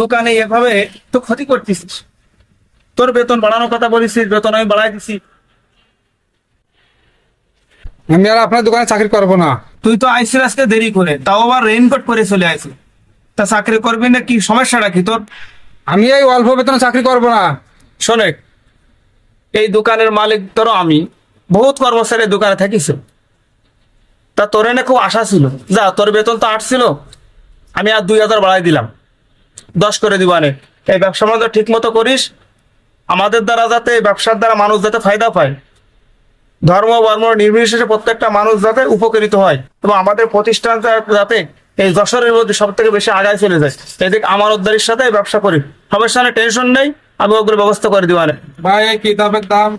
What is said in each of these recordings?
দোকানে এভাবে তো ক্ষতি করতেছিস তোর বেতন বাড়ানোর কথা বলিস বেতন আমি বাড়াই দিছি। আমি আর আপনার দোকানে চাকরি করব না। তুই তো আইসির আজকে দেরি করে তাও আবার রেইনকোট পরে চলে আসি তা চাকরি করবি না কি সমস্যাটা কি তোর? আমি এই অল্প বেতনে চাকরি করব না। শোনে এই দোকানের মালিক ধরো আমি বহুত কর্মচারী দোকানে থাকিস। তা তোর এনে খুব আশা ছিল। যা তোর বেতন তো আট ছিল আমি আর দুই হাজার বাড়াই দিলাম। দশ করে দিবানে এই ব্যবসা মতো ঠিক মতো করিস, আমাদের দ্বারা যাতে ব্যবসার দ্বারা মানুষ যাতে ফায়দা পায়। ধর্ম, বর্ম নির্বিশেষে প্রত্যেকটা মানুষ যাতে উপকৃত হয় এবং আমাদের প্রতিষ্ঠানটা যাতে এই যশোরের মধ্যে সব থেকে বেশি আগায় চলে যায়। এদিকে আমার উদ্ধারের সাথে ব্যবসা করি। সমস্যা নেই টেনশন নেই, আমি ওগুলো ব্যবস্থা করে দিবানে ভাই, এই কিতাবের দাম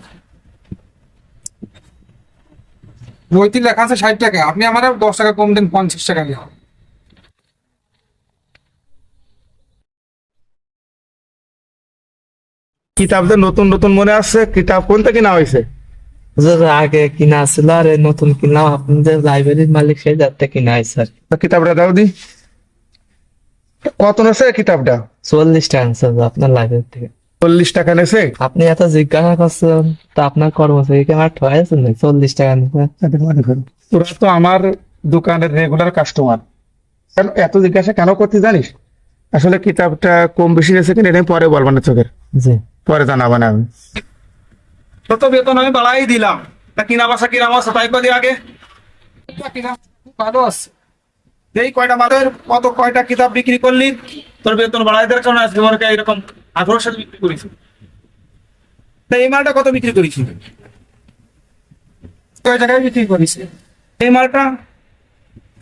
বইটি লেখা আছে ষাট টাকা। আপনি আমার দশ টাকা কম দিন, পঞ্চাশ টাকা নিয়ে কিতাবদের নতুন নতুন মনে আসছে কিতাব কোনটা কিনা হয়েছে? আগে কিনা ছিল আর নতুন কিনলাম আপনি যে লাইব্রেরির মালিক সেই যাতে কিনা হয় স্যার কিতাবটা দাও দি। কত নেছে কিতাবটা? চল্লিশ টাকা স্যার আপনার লাইব্রেরি থেকে। চল্লিশ টাকা নেছে? আপনি এত জিজ্ঞাসা করছেন তা আপনার কর্মচারীকে আমার ঠয়েছেন না চল্লিশ টাকা নিতে তোরা তো আমার দোকানের রেগুলার কাস্টমার কেন এত জিজ্ঞাসা কেন করতে জানিস? আসলে কিতাবটা কম বেশি গেছে কিনা এটা পরে বলব না তোকে জি। পরে জানাব না আমি। তত বেতন আমি বাড়াই দিলাম। তা কিনা বাসা কিনা বাসা তাই কদি আগে? ভালো আছে। এই কয়টা মাদের কত কয়টা কিতাব বিক্রি করলি তোর বেতন বাড়াই দেওয়ার কারণে আজকে মনে এরকম আগ্রহের সাথে বিক্রি করিস তা এই মালটা কত বিক্রি করিস কয় টাকায় বিক্রি করিস এই মালটা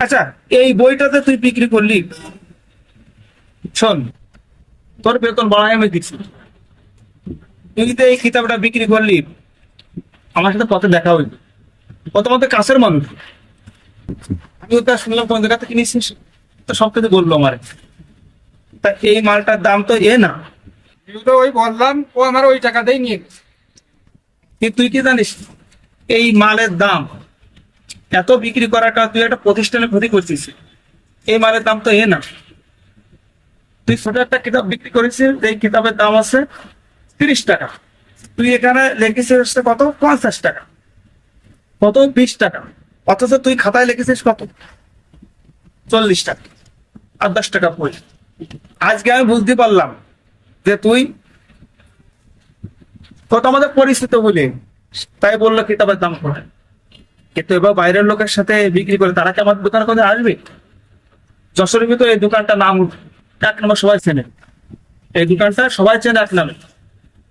আচ্ছা এই বইটাতে তুই বিক্রি করলি শোন তোর বেতন বাড়াই আমি দিচ্ছি। তুই যদি এই কিতাবটা বিক্রি করলি আমার সাথে পথে দেখা হইল। কত মতো কাছের মানুষ। আমি ওটা শুনলাম কোন জায়গা থেকে নিয়েছিস? তো সব কিছু বলল আমার। তা এই মালটার দাম তো এ না। তো ওই বললাম ও আমার ওই টাকাতেই নিয়ে গেছে। তুই কি জানিস এই মালের দাম এত বিক্রি করাটা তুই একটা প্রতিষ্ঠানের ক্ষতি করছিস। এই মালের দাম তো এ না। তুই ছোট একটা কিতাব বিক্রি করেছিস এই কিতাবের দাম আছে তিরিশ টাকা। তুই এখানে লিখেছিস কত? পঞ্চাশ টাকা। কত? বিশ টাকা। অথচ তুই খাতায় লিখেছিস কত? চল্লিশ টাকা আর দশ টাকা পয়সা আজকে আমি বুঝতে পারলাম যে তুই কত আমাদের পরিস্থিতি বলি, তাই বলল কিতাবের দাম করে কিন্তু এবার বাইরের লোকের সাথে বিক্রি করে তারা কি আমাদের দোকানে কোথায় আসবে? যশোরের ভিতরে এই দোকানটা নাম এক নম্বর সবাই চেনে। এই দোকানটা সবাই চেনে এক নামে।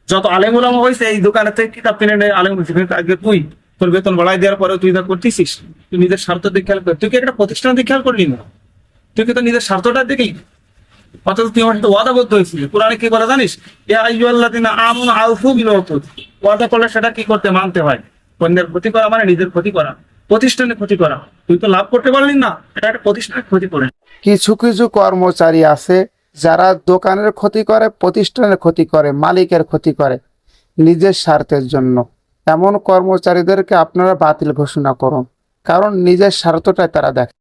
যত আলেম হয়েছে এই থেকে কিতাব কিনে আলেম আগে তুই তোর বেতন বাড়াই দেওয়ার তুই তা করতেছিস। তুই নিজের স্বার্থ দিকে খেয়াল কর। তুই কি একটা প্রতিষ্ঠান দিকে খেয়াল করলি না? তুই কি তো নিজের স্বার্থটা দেখলি? অথচ তুই আমার সাথে কোরআনে কি বলে জানিস? এ আইয়ুল্লাযিনা আমানু আউফু ওয়াদা করলে সেটা কি করতে? মানতে হয়। অন্যের ক্ষতি করা মানে নিজের ক্ষতি করা। প্রতিষ্ঠানের ক্ষতি করা। তুই তো লাভ করতে পারলি না। এটা একটা প্রতিষ্ঠানের ক্ষতি করে। কিছু কিছু কর্মচারী আছে যারা দোকানের ক্ষতি করে, প্রতিষ্ঠানের ক্ষতি করে, মালিকের ক্ষতি করে নিজের স্বার্থের জন্য। এমন কর্মচারীদেরকে আপনারা বাতিল ঘোষণা করুন, কারণ নিজের স্বার্থটাই তারা দেখে।